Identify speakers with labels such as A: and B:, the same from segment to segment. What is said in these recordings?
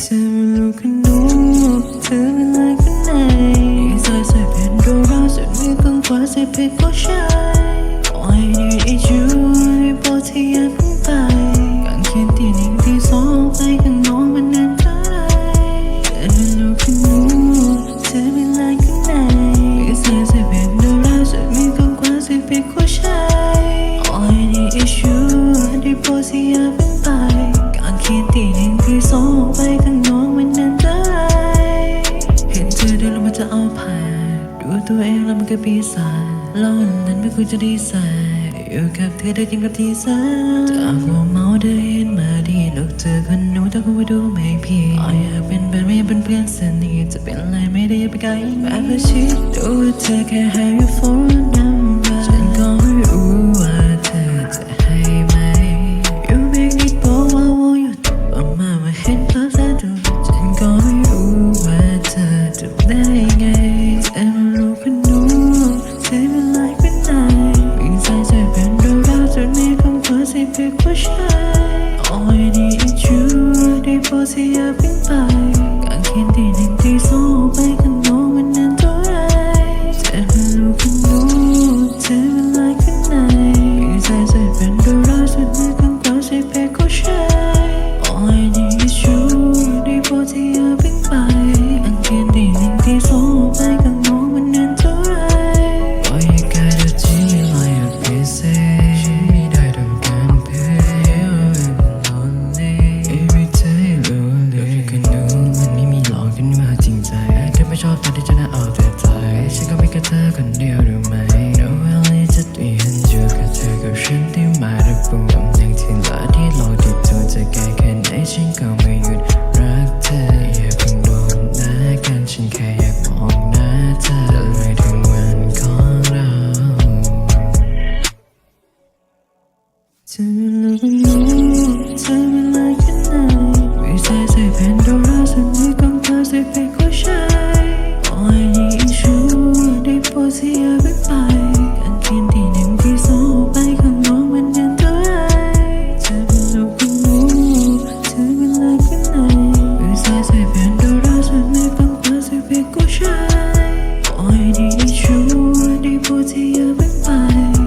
A: เธอไม่รู้แค่นุ่มอบเธอเป็นอะไรข้างในใส่ใส่เป็นรูเราสุดไม่ต้องคว้าใส่เพชรก็ใช่ Why need you ไม่บอกที่อยาก ตัวเองแล้วมันก็ปีศาจเล่านั้นไม่ควรจะดีใส่อยู่กับเธอได้จริงกับที่สาจากหัวเมาเดินมาดีนอกเจอคนหนูแต่ก็ว่าดูไม่พี่อยากเป็นแฟนไม่อยากเป็นเพื่อนสนิทจะเป็นอะไรไม่ได้ไปไกลแม้เพื่อชิดดูเธอแค่ให้ for now push hay All I need is you Đi bó xe ở bên tay Càng khiến tình hình thì dấu bay เธไม่รู้เธอไม่ลายแค่ไนใช่ส่แผ่นโดราสันนิกองเธอใส่ไปก็ใช่ขอให้ยิ่งชูได้โปรดที่อย่าไปไปการเขียนที่หนึ่งที่สองไปข้างนอกมันยันเท่าไรเธอเป็นลูกคนรู้เธอไม่ลายแค่ไนใช่ส่แผ่นโดราสันนิกองเธอใส่ไปก็ใช่ขอให้ยิ่งชูได้โปรดที่ย่าไปไป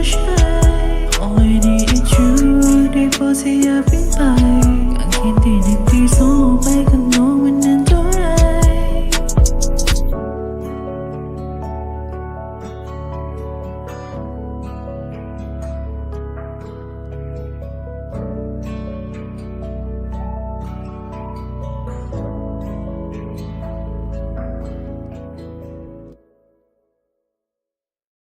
A: All I needed you, they both say I've